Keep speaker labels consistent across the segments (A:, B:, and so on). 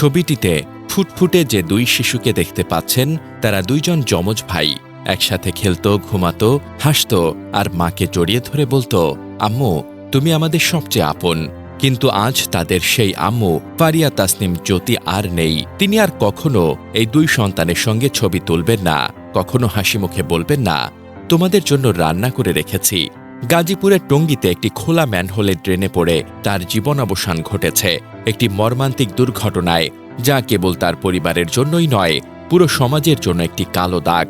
A: ছবিটিতে ফুটফুটে যে দুই শিশুকে দেখতে পাচ্ছেন, তারা দুইজন যমজ ভাই। একসাথে খেলত, ঘুমাতো, হাসত আর মাকে জড়িয়ে ধরে বলতো, আম্মু, তুমি আমাদের সবচেয়ে আপন। কিন্তু আজ তাদের সেই আম্মু পারিয়া তাসনিম জ্যোতি আর নেই। তিনি আর কখনো এই দুই সন্তানের সঙ্গে ছবি তুলবেন না, কখনো হাসি মুখে বলবেন না, তোমাদের জন্য রান্না করে রেখেছি। গাজীপুরের টঙ্গীতে একটি খোলা ম্যানহোলের ড্রেনে পড়ে তার জীবন অবসান ঘটেছে। একটি মর্মান্তিক দুর্ঘটনায়, যা কেবল তার পরিবারের জন্যই নয়, পুরো সমাজের জন্য একটি কালো দাগ।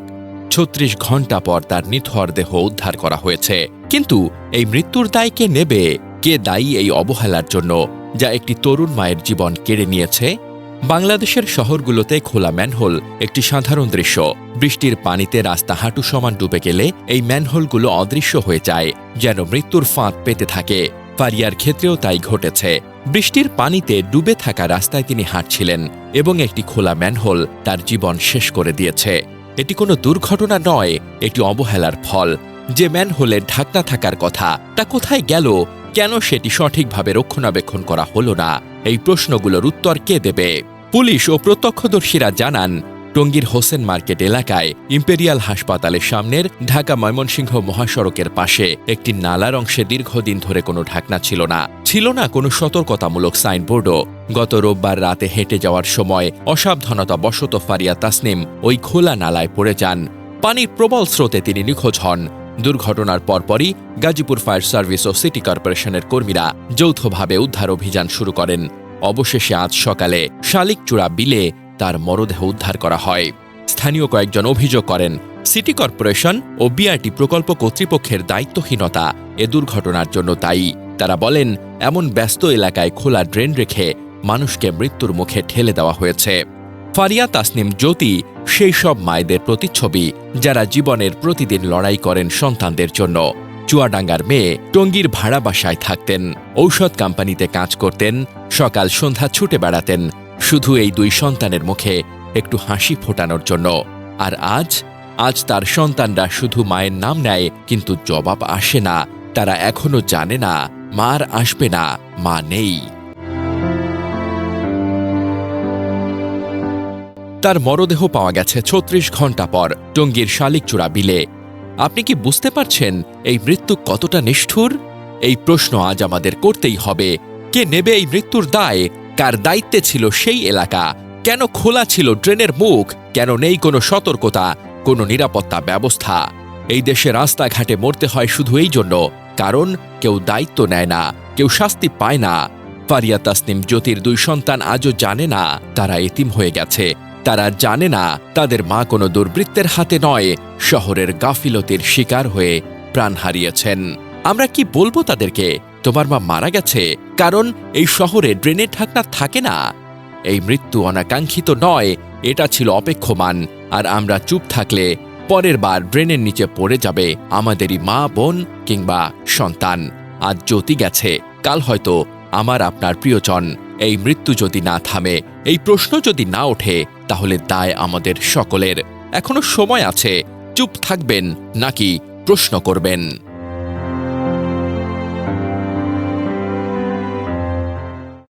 A: ছত্রিশ ঘণ্টা পর তার নিথর দেহ উদ্ধার করা হয়েছে। কিন্তু এই মৃত্যুর দায় কে নেবে? কে দায়ী এই অবহেলার জন্য, যা একটি তরুণ মায়ের জীবন কেড়ে নিয়েছে? বাংলাদেশের শহরগুলোতে খোলা ম্যানহোল একটি সাধারণ দৃশ্য। বৃষ্টির পানিতে রাস্তা হাঁটু সমান ডুবে গেলে এই ম্যানহোলগুলো অদৃশ্য হয়ে যায়, যেন মৃত্যুর ফাঁদ পেতে থাকে। ফারিয়ার ক্ষেত্রেও তাই ঘটেছে। বৃষ্টির পানিতে ডুবে থাকা রাস্তায় তিনি হাঁটছিলেন এবং একটি খোলা ম্যানহোল তার জীবন শেষ করে দিয়েছে। এটি কোনো দুর্ঘটনা নয়, এটি অবহেলার ফল। যে ম্যানহোলের ঢাকনা থাকার কথা, তা কোথায় গেল? কেন সেটি সঠিকভাবে রক্ষণাবেক্ষণ করা হলো না? এই প্রশ্নগুলোর উত্তর কে দেবে? পুলিশ ও প্রত্যক্ষদর্শীরা জানান, টঙ্গীর হোসেন মার্কেট এলাকায় ইম্পেরিয়াল হাসপাতালের সামনের ঢাকা ময়মনসিংহ মহাসড়কের পাশে একটি নালার অংশে দীর্ঘদিন ধরে কোনো ঢাকনা ছিল না। ছিল না কোনো সতর্কতামূলক সাইনবোর্ডও। গত রোববার রাতে হেঁটে যাওয়ার সময় অসাবধানতা বশত ফারিয়া তাসনিম ওই খোলা নালায় পড়ে যান। পানির প্রবল স্রোতে তিনি নিখোঁজ হন। দুর্ঘটনার পরপরই গাজীপুর ফায়ার সার্ভিস ও সিটি কর্পোরেশনের কর্মীরা যৌথভাবে উদ্ধার অভিযান শুরু করেন। অবশেষে আজ সকালে শালিকচূড়া বিলে তার মরদেহ উদ্ধার করা হয়। স্থানীয় কয়েকজন অভিযোগ করেন, সিটি কর্পোরেশন ও বিআরটি প্রকল্প কর্তৃপক্ষের দায়িত্বহীনতা এ দুর্ঘটনার জন্য দায়ী। তারা বলেন, এমন ব্যস্ত এলাকায় খোলা ড্রেন রেখে মানুষকে মৃত্যুর মুখে ঠেলে দেওয়া হয়েছে। ফারিয়া তাসনিম জ্যোতি সেই সব মায়েদের প্রতিচ্ছবি যারা জীবনের প্রতিদিন লড়াই করেন সন্তানদের জন্য। চুয়াডাঙ্গার মেয়ে টঙ্গীর ভাড়া বাসায় থাকতেন। ঔষধ কোম্পানিতে কাজ করতেন, সকাল সন্ধ্যা ছুটে বেড়াতেন, শুধু এই দুই সন্তানের মুখে একটু হাসি ফোটানোর জন্য। আর আজ? আজ তার সন্তানরা শুধু মায়ের নাম নেয়, কিন্তু জবাব আসে না। তারা এখনও জানে না, মার আসবে না, মা নেই। তার মরদেহ পাওয়া গেছে ছত্রিশ ঘণ্টা পর টঙ্গীর শালিকচূড়া বিলে। আপনি কি বুঝতে পারছেন এই মৃত্যু কতটা নিষ্ঠুর? এই প্রশ্ন আজ আমাদের করতেই হবে। কে নেবে এই মৃত্যুর দায়? কার দায়িত্বে ছিল সেই এলাকা? কেন খোলা ছিল ড্রেনের মুখ? কেন নেই কোনো সতর্কতা, কোনো নিরাপত্তা ব্যবস্থা? এই দেশে রাস্তাঘাটে মরতে হয় শুধু এই জন্য, কারণ কেউ দায়িত্ব নেয় না, কেউ শাস্তি পায় না। ফারিয়া তাসনিম জ্যোতির দুই সন্তান আজও জানে না তারা এতিম হয়ে গেছে। তারা জানে না তাদের মা কোনো দুর্বৃত্তের হাতে নয়, শহরের গাফিলতির শিকার হয়ে প্রাণ হারিয়েছেন। আমরা কি বলব তাদেরকে? তোমার মা মারা গেছে, কারণ এই শহরে ড্রেনের ঢাকনা থাকে না। এই মৃত্যু অনাকাঙ্ক্ষিত নয়, এটা ছিল অপেক্ষমান, আর আমরা চুপ থাকলে পরের বার ড্রেনের নিচে পড়ে যাবে আমাদেরই মা, বোন কিংবা সন্তান। আজ জ্যোতি গেছে, কাল হয়তো আমার আপনার প্রিয়জন। এই মৃত্যু যদি না থামে, এই প্রশ্ন যদি না ওঠে, তাহলে দায় আমাদের সকলের। এখনও সময় আছে। চুপ থাকবেন, নাকি প্রশ্ন করবেন?